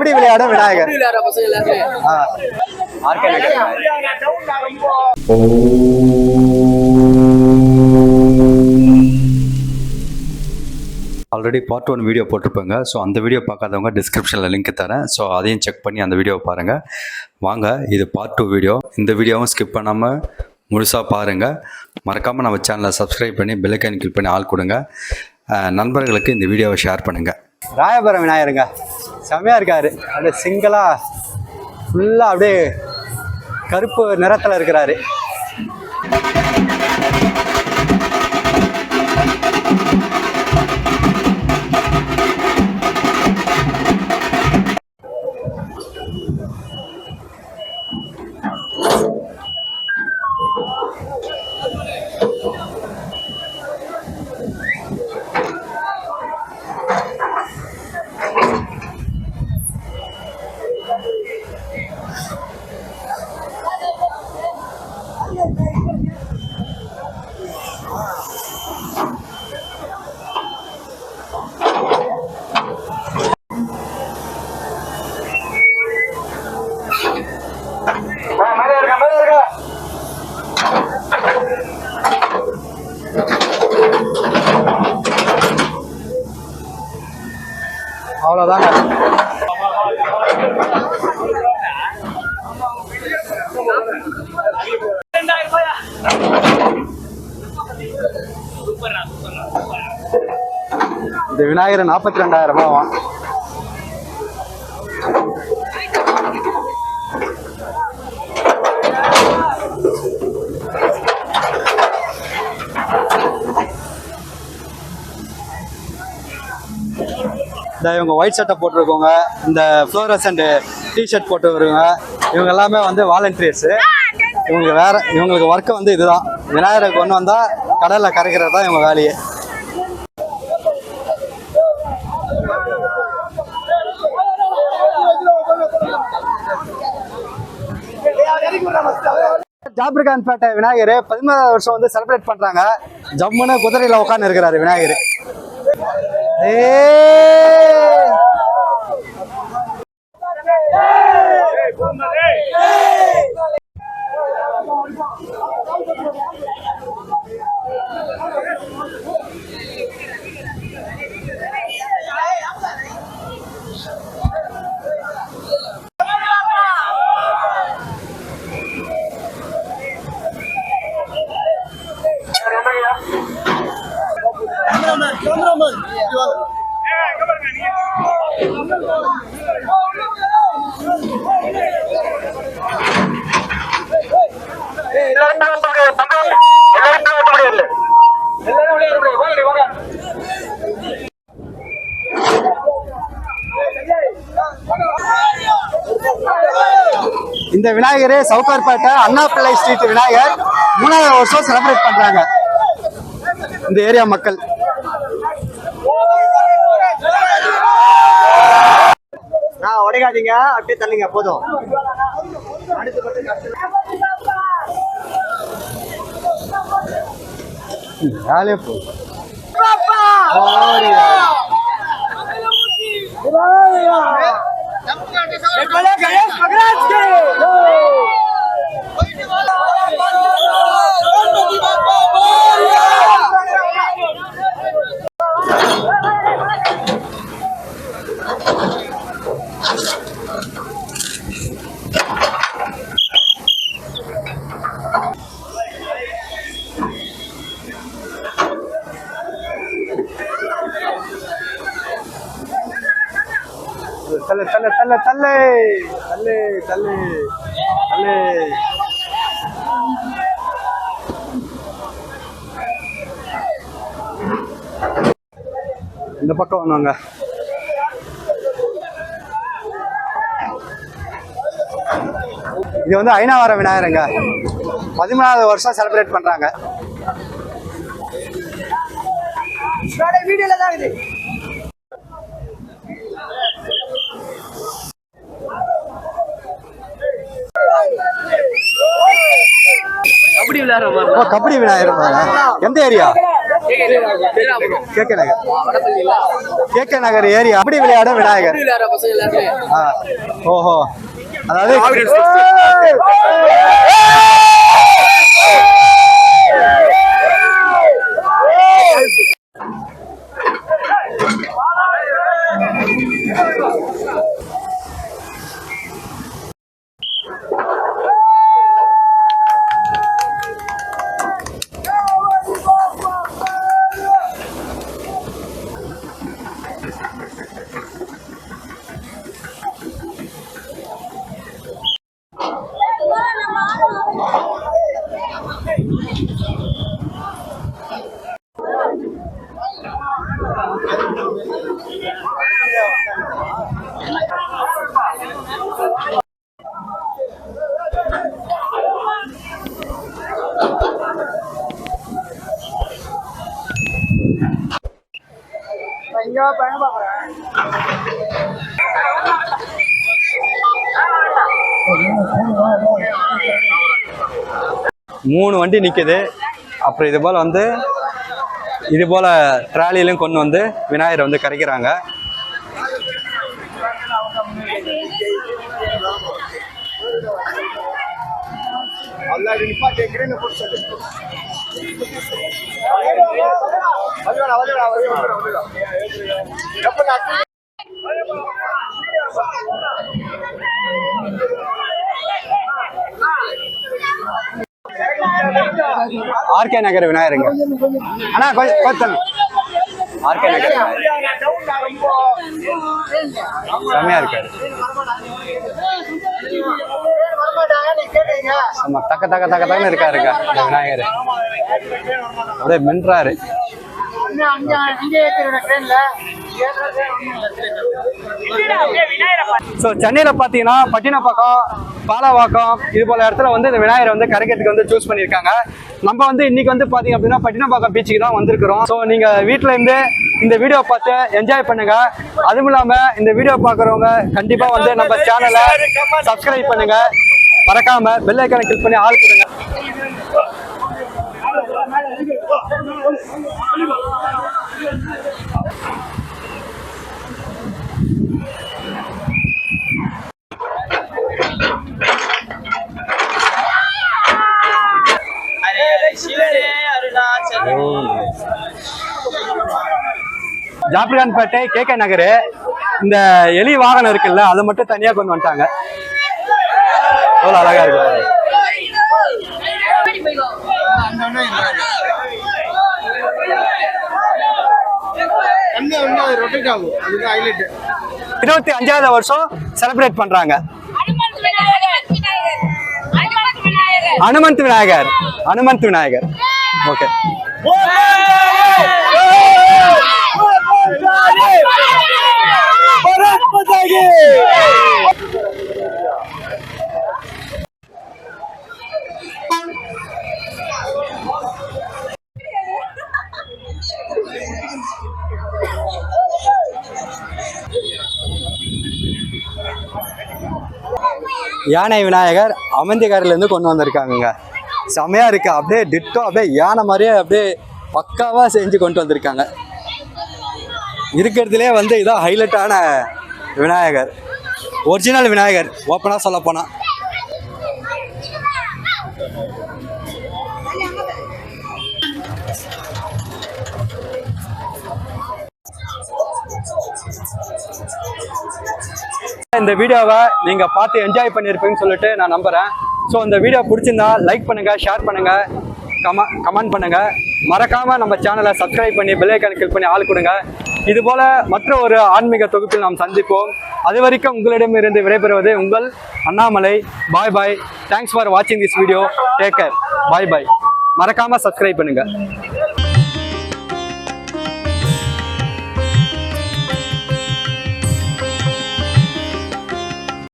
கபடி விளையாடும் Vinayagar. Already part one video போட்டிருப்பாங்க. So அந்த வீடியோ பார்க்காதவங்க டிஸ்கிரிப்ஷனில் லிங்க் தரேன். ஸோ அதையும் செக் பண்ணி அந்த வீடியோவை பாருங்கள் வாங்க இது பார்ட் டூ வீடியோ இந்த வீடியோவும் ஸ்கிப் பண்ணாமல் முழுசாக பாருங்கள் மறக்காமல் நம்ம சேனலை சப்ஸ்கிரைப் பண்ணி பெல்லைக்கான் கிளிக் பண்ணி ஆள் கொடுங்க. நண்பர்களுக்கு இந்த வீடியோவை ஷேர் பண்ணுங்கள் ராயபுரம் விநாயகருங்க. செம்மையாக இருக்காரு. அப்படியே சிங்கிளாக ஃபுல்லாக அப்படியே கருப்பு நிறத்தில் இருக்கிறாரு. அவ்வளோதாங்க இந்த விநாயகர் நாற்பத்தி ரெண்டாயிரம் ரூபாய் இந்த இவங்க ஒயிட் சட்டை போட்டிருக்கவங்க இந்த ஃப்ளோரசண்ட் டிஷர்ட் போட்டு வருவங்க இவங்க எல்லாமே வந்து வாலண்டியர்ஸு இவங்க வேற இவங்களுக்கு ஒர்க்கு வந்து இதுதான். விநாயகரை கொண்டு வந்தால் கடலில் கரைக்கிறது தான் இவங்க வேலையே. ஜாபிர்கான் பேட்டை விநாயகர் பதிமூணாவது வருஷம் வந்து செலிப்ரேட் பண்றாங்க. ஜம்முன்னு குதிரையில உட்காந்து இருக்கிறாரு விநாயகர். Hey! இந்த விநாயகர் சவுகார்பேட்டை அண்ணா பிள்ளை ஸ்ட்ரீட் விநாயகர் மூணாவது வருஷம் செலிப்ரேட் பண்றாங்க. இந்த ஏரியா மக்கள். நான் உடைக்காதீங்க அப்படியே தள்ளுங்க போதும். வேலையே போ. தள்ளு தள்ளு தள்ளு தள்ளு தள்ளு தள்ளு தள்ளு. இந்த பக்கம் வந்தாங்க இது வந்து ஐநாவர விநாயகருங்க. பதிமூணாவது வருஷம் செலிப்ரேட் பண்றாங்க. வீடியோல தான் இது. ஓ கபடி விநாயகர். எந்த ஏரியா? கே கே நகர். கே கே நகர் ஏரியா. அப்படி விளையாட விநாயகர். ஓஹோ. அதாவது மூணு வண்டி நிக்குது. அப்புறம் இது போல் வந்து இது போல் ட்ராலிலையும் கொண்டு வந்து விநாயகரை வந்து கரைக்கிறாங்க. அல்லாடி நிப்பாட்டு கிரீன் போட்டு ஆர்கே நகர் விநாயகருங்க. அண்ணா கொஞ்சம் கொஞ்சம் ஆர்கே நகர் செம்மையா இருக்காரு. ஆமா தக்க தக்க தக்க தக்கன்னு இருக்காருங்க இந்த விநாயகர். அப்படியே மின்றாரு. ஸோ சென்னையில் பார்த்தீங்கன்னா பட்டினப்பாக்கம் பாலவாக்கம் இது போல இடத்துல வந்து இந்த விநாயகரை வந்து கரைக்கிறதுக்கு வந்து சூஸ் பண்ணியிருக்காங்க. நம்ம வந்து இன்னைக்கு வந்து பார்த்தீங்க அப்படின்னா பட்டினப்பாக்கம் பீச்சுக்கு தான் வந்திருக்கிறோம். ஸோ நீங்கள் வீட்டில் இருந்து இந்த வீடியோ பார்த்து என்ஜாய் பண்ணுங்க. அதுவும் இல்லாமல் இந்த வீடியோ பார்க்குறவங்க கண்டிப்பாக வந்து நம்ம சேனலை சப்ஸ்கிரைப் பண்ணுங்க. மறக்காம பெல் ஐக்கானை கிளிக் பண்ணி ஆள் கொடுங்க. ஜாப்ரிகான்பேட்டை கே கே நகர். இந்த எலி வாகனம் இருக்குல்ல அதை மட்டும் தனியா கொண்டு வந்துட்டாங்க. எவ்வளவு அழகா இருக்கு இருபத்தி அஞ்சாவது வருஷம் செலிப்ரேட் பண்றாங்க. அனுமந்த் விநாயகர். அனுமந்த் விநாயகர். ஓகே யானை விநாயகர் அமந்திகாரிலேருந்து கொண்டு வந்திருக்காங்கங்க. செமையாக இருக்குது அப்படியே டிட்டோ அப்படியே யானை மாதிரியே அப்படியே பக்காவாக செஞ்சு கொண்டு வந்திருக்காங்க. இருக்கிறதுலே வந்து இதான் ஹைலைட்டான விநாயகர். ஒரிஜினல் விநாயகர். ஓப்பனாக சொல்லப்போனால் இந்த வீடியோவை நீங்கள் பார்த்து என்ஜாய் பண்ணியிருப்பீங்கன்னு சொல்லிட்டு நான் நம்புகிறேன் ஸோ இந்த வீடியோ பிடிச்சிருந்தா லைக் பண்ணுங்கள் ஷேர் பண்ணுங்கள் கம கமெண்ட் பண்ணுங்கள் மறக்காமல் நம்ம சேனலை சப்ஸ்கிரைப் பண்ணி பெல் கிளிக் பண்ணி ஆள் கொடுங்க. இதுபோல் மற்ற ஒரு ஆன்மீக தொகுப்பில் நாம் சந்திப்போம். அது வரைக்கும் உங்களிடமிருந்து விடைபெறுவது உங்கள் Annamalai. Bye bye thanks for வாட்சிங் this video take care bye bye மறக்காமல் சப்ஸ்கிரைப் பண்ணுங்கள்